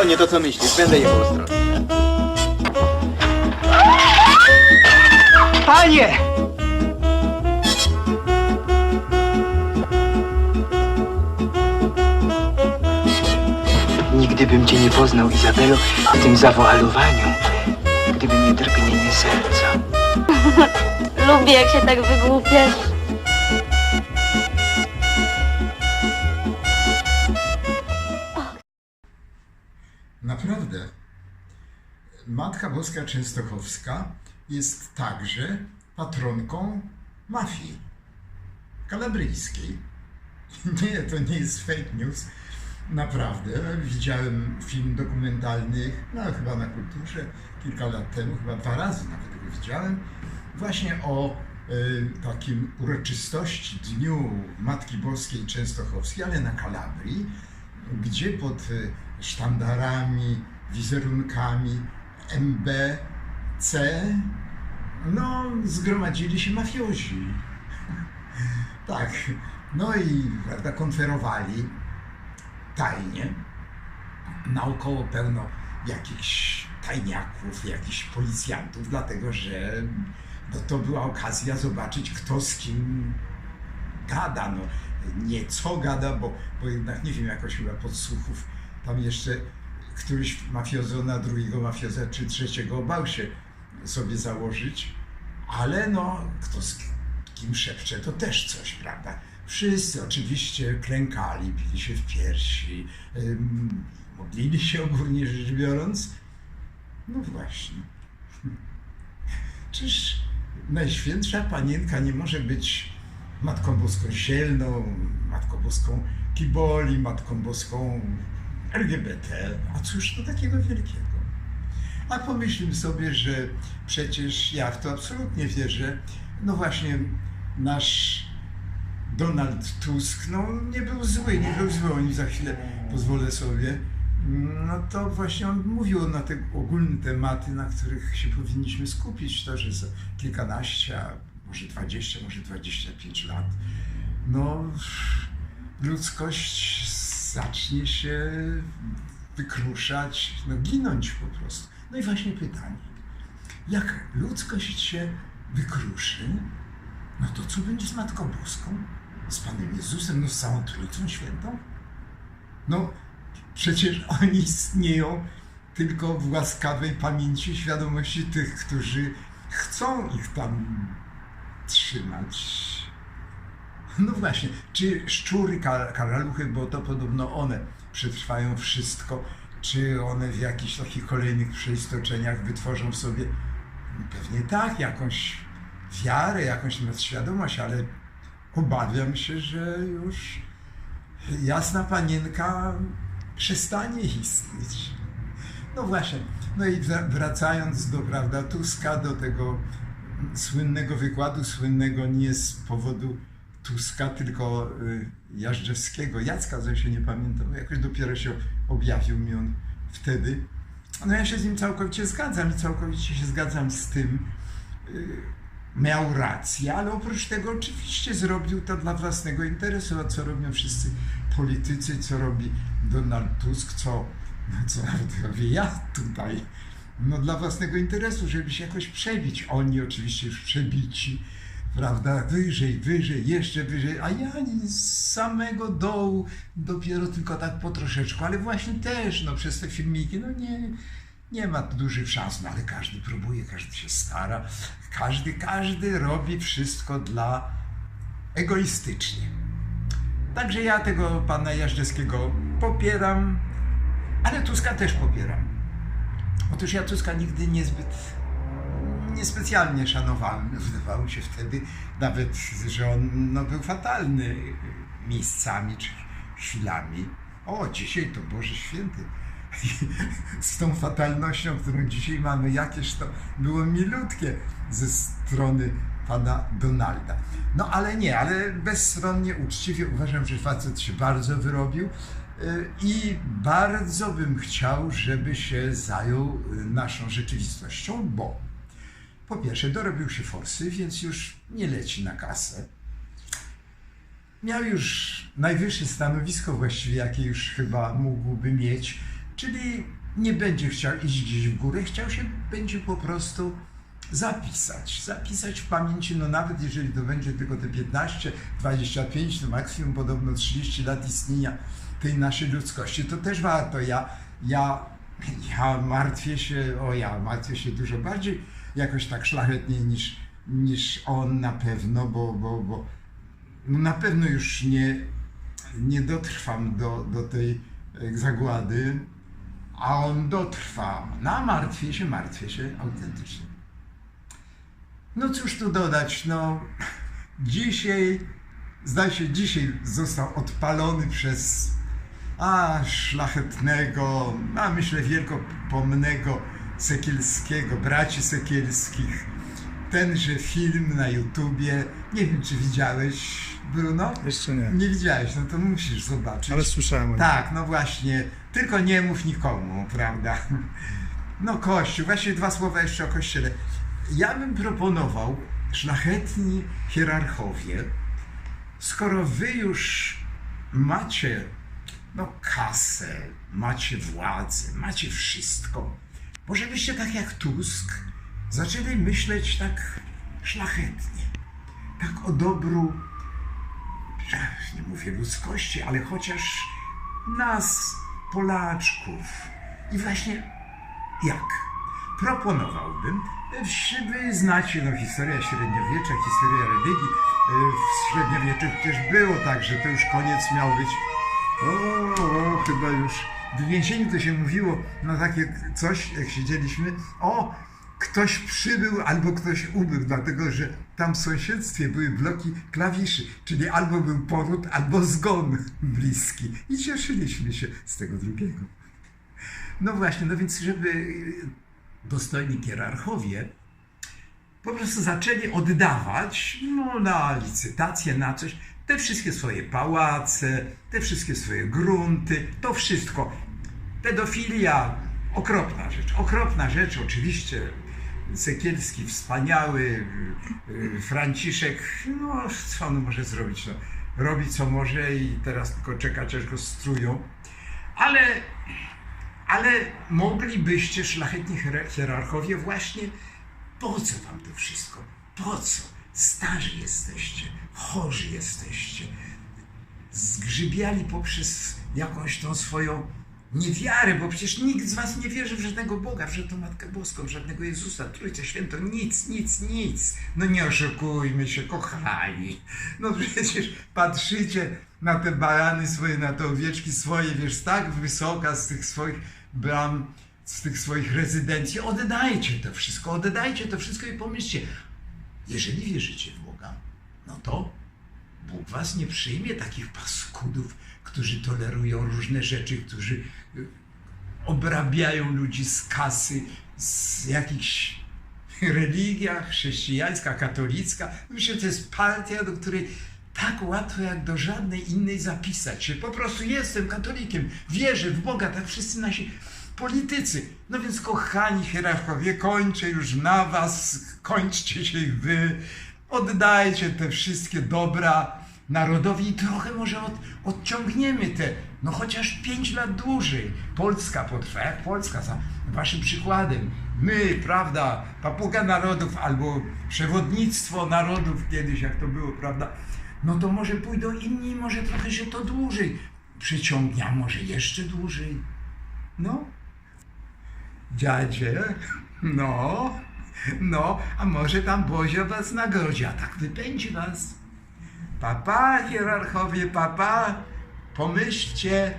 To nie to, co myślisz. Będę jechał ostrożnie. Panie! Nigdy bym cię nie poznał, Izabelo, w tym zawoalowaniu, gdyby nie drgnienie serca. Lubię, jak się tak wygłupiasz. Matka Boska Częstochowska jest także patronką mafii kalabryjskiej. Nie, to nie jest fake news. Naprawdę. Widziałem film dokumentalny, no chyba na kulturze, kilka lat temu, chyba dwa razy nawet go widziałem, właśnie o y, takim uroczystości Dniu Matki Boskiej Częstochowskiej, ale na Kalabrii, gdzie pod y, sztandarami, wizerunkami MBC no, zgromadzili się mafiozi. tak, no i prawda, konferowali tajnie. Naokoło pełno jakichś tajniaków, jakichś policjantów, dlatego że no, to była okazja zobaczyć, kto z kim gada. No, nie co gada, bo, bo jednak nie wiem, jakoś chyba podsłuchów tam jeszcze któryś mafiozo na drugiego mafioza czy trzeciego bał się sobie założyć, ale no, kto z kim szepcze, to też coś, prawda? Wszyscy oczywiście klękali, bili się w piersi, modlili się ogólnie rzecz biorąc. No właśnie. Czyż Najświętsza Panienka nie może być Matką Boską Sielną, Matką Boską Kiboli, Matką Boską LGBT? A cóż to takiego wielkiego? A pomyślmy sobie, że przecież ja w to absolutnie wierzę. No właśnie, nasz Donald Tusk, no nie był zły, nie był zły, o nim za chwilę pozwolę sobie. No to właśnie on mówił na te ogólne tematy, na których się powinniśmy skupić. To, że za kilkanaście, może 20, może 25 lat, no ludzkość zacznie się wykruszać, no ginąć po prostu. No i właśnie pytanie, jak ludzkość się wykruszy, no to co będzie z Matką Boską? Z Panem Jezusem, no z całą Trójcą Świętą? No przecież oni istnieją tylko w łaskawej pamięci, świadomości tych, którzy chcą ich tam trzymać. No właśnie, czy szczury, kar- karaluchy, bo to podobno one przetrwają wszystko, czy one w jakichś takich kolejnych przeistoczeniach wytworzą sobie pewnie tak, jakąś wiarę, jakąś nadświadomość, ale obawiam się, że już jasna panienka przestanie istnieć. No właśnie, no i wra- wracając do, prawda, Tuska, do tego słynnego wykładu, słynnego nie z powodu Tuska, tylko y, Jażdżewskiego, Jacka, że się nie pamiętam, jakoś dopiero się objawił mi on wtedy. No ja się z nim całkowicie zgadzam i całkowicie się zgadzam z tym, y, miał rację, ale oprócz tego oczywiście zrobił to dla własnego interesu, a co robią wszyscy politycy, co robi Donald Tusk, co, no co nawet robię ja tutaj, no dla własnego interesu, żeby się jakoś przebić. Oni oczywiście już przebici, prawda, wyżej, wyżej, jeszcze wyżej, a ja z samego dołu dopiero tylko tak po troszeczku, ale właśnie też, no przez te filmiki, no nie, nie ma dużych szans, no ale każdy próbuje, każdy się stara, każdy, każdy robi wszystko dla egoistycznie. Także ja tego pana Jażdżewskiego popieram, ale Tuska też popieram. Otóż ja Tuska nigdy niezbyt, niespecjalnie szanowałem. Wydawało się wtedy nawet, że on no, był fatalny miejscami czy chwilami. O, dzisiaj to Boże Święty. Z tą fatalnością, którą dzisiaj mamy, jakież to było milutkie ze strony pana Donalda. No ale nie, ale bezstronnie, uczciwie uważam, że facet się bardzo wyrobił y, i bardzo bym chciał, żeby się zajął y, naszą rzeczywistością, bo po pierwsze dorobił się forsy, więc już nie leci na kasę. Miał już najwyższe stanowisko właściwie, jakie już chyba mógłby mieć, Czyli nie będzie chciał iść gdzieś w górę, chciał się będzie po prostu zapisać. Zapisać w pamięci, no nawet jeżeli to będzie tylko te 15, 25, no maksimum podobno 30 lat istnienia tej naszej ludzkości, to też warto. Ja, ja, ja martwię się, o ja martwię się dużo bardziej jakoś tak szlachetnie niż, niż on na pewno, bo, bo, bo no na pewno już nie, nie dotrwam do, do tej e, zagłady, a on dotrwa. No, martwię się, martwię się autentycznie. No cóż tu dodać, no dzisiaj, zdaje się, dzisiaj został odpalony przez a szlachetnego, a myślę wielkopomnego Sekielskiego, braci Sekielskich. Tenże film na YouTubie, nie wiem czy widziałeś, Bruno? Jeszcze nie. Nie widziałeś, no to musisz zobaczyć. Ale słyszałem. Tak, no właśnie, tylko nie mów nikomu, prawda? No Kościół, właśnie dwa słowa jeszcze o Kościele. Ja bym proponował, szlachetni hierarchowie, skoro wy już macie no kasę, macie władzę, macie wszystko, może byście tak jak Tusk zaczęli myśleć tak szlachetnie, tak o dobru nie mówię ludzkości, ale chociaż nas, Polaczków. I właśnie jak? Proponowałbym, wy znacie no, średniowiecza, historię religii. W średniowieczu też było tak, że to już koniec miał być. O, o chyba już. W więzieniu to się mówiło na takie coś, jak siedzieliśmy. O, ktoś przybył albo ktoś ubył, dlatego że tam w sąsiedztwie były bloki klawiszy, czyli albo był poród, albo zgon bliski. I cieszyliśmy się z tego drugiego. No właśnie, no więc żeby dostojni hierarchowie po prostu zaczęli oddawać no, na licytację, na coś, te wszystkie swoje pałace, te wszystkie swoje grunty, to wszystko. Pedofilia, okropna rzecz, okropna rzecz, oczywiście. Sekielski, wspaniały, y, Franciszek, no co on może zrobić? No, robi co może i teraz tylko czekać, aż go strują. Ale ale moglibyście, szlachetni hier- hierarchowie, właśnie po co wam to wszystko? Po co? Starzy jesteście, chorzy jesteście, zgrzybiali poprzez jakąś tą swoją niewiarę, bo przecież nikt z was nie wierzy w żadnego Boga, w żadną Matkę Boską, w żadnego Jezusa, Trójcę Świętą, nic, nic, nic. No nie oszukujmy się, kochani. No przecież patrzycie na te barany swoje, na te owieczki swoje, wiesz, tak wysoka z tych swoich bram, z tych swoich rezydencji. Oddajcie to wszystko, oddajcie to wszystko i pomyślcie, jeżeli wierzycie w Boga, no to Bóg was nie przyjmie takich paskudów, którzy tolerują różne rzeczy, którzy y, obrabiają ludzi z kasy, z jakichś religia chrześcijańska, katolicka. Myślę, to jest partia, do której tak łatwo jak do żadnej innej zapisać się. Po prostu jestem katolikiem, wierzę w Boga, tak wszyscy nasi politycy. No więc kochani hierarchowie, kończę już na was, kończcie się wy, oddajcie te wszystkie dobra narodowi i trochę może od, odciągniemy te, no chociaż pięć lat dłużej. Polska potrwa, jak Polska, za waszym przykładem. My, prawda, papuga narodów albo przewodnictwo narodów kiedyś, jak to było, prawda, no to może pójdą inni, może trochę się to dłużej przyciągnie, a może jeszcze dłużej. No, dziadzie, no, no, a może tam Bozio was nagrodzi, a tak wypędzi was. Papa, hierarchowie, papa, pomyślcie,